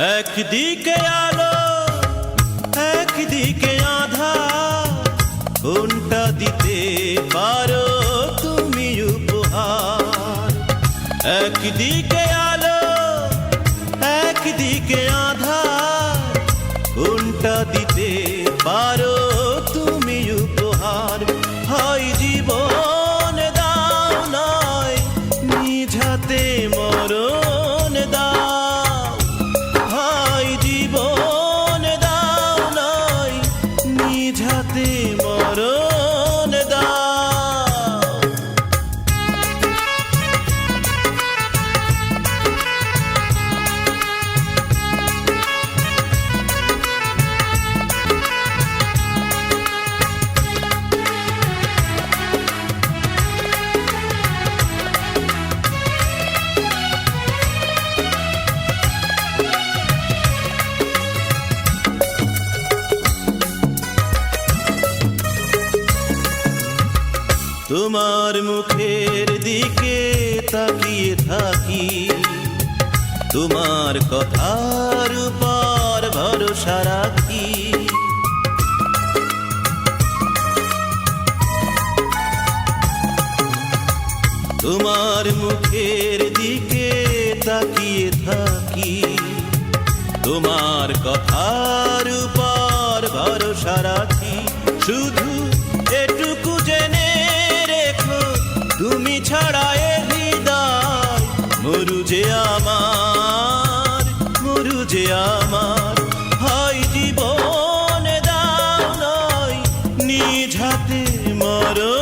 একদিকে আলো, একদিকে আধা কোনটা দিতে পারো তুমি উপহার? একদিকে আলো, একদিকে আধা কোনটা দিতে পারো তোমার মুখের দিকে তাকিয়ে থাকি। তোমার কথার উপর ভরসা রাখি। তোমার মুখের দিকে তাকিয়ে থাকি। তোমার কথার উপর যে আমার হয় জীবন দাও নয় নিজ হাতে মরণ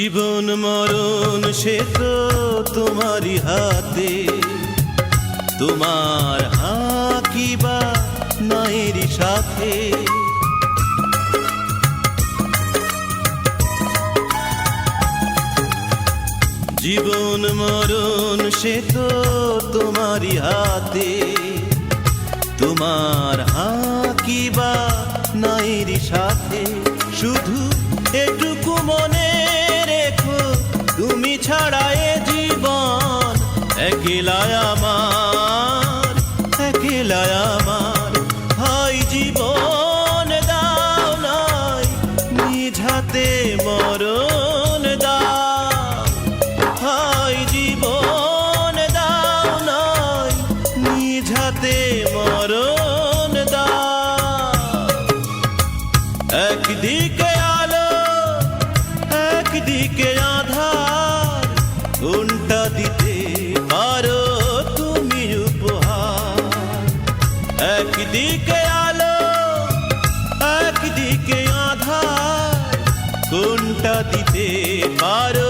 জীবন মরণ সে তো তোমারই হাতে। তোমার হাকি বা নায়েরই সাথে। জীবন মরণ সে তো তোমারই হাতে। তোমার হাকি বা নাইরি সাথে। শুধু এটুকু মনে তুমি ছাড়া এ জীবন একলায় আমার একলায় আমার। হয় জীবন দাও নয় নিজ হাতে মরণ দাও। জীবন দাও হাতে মরণ একদিকে কোনটা দিতে পারো তুমি উপহার। একদিকে আলো একদিকে আধার। কোনটা দিতে পারো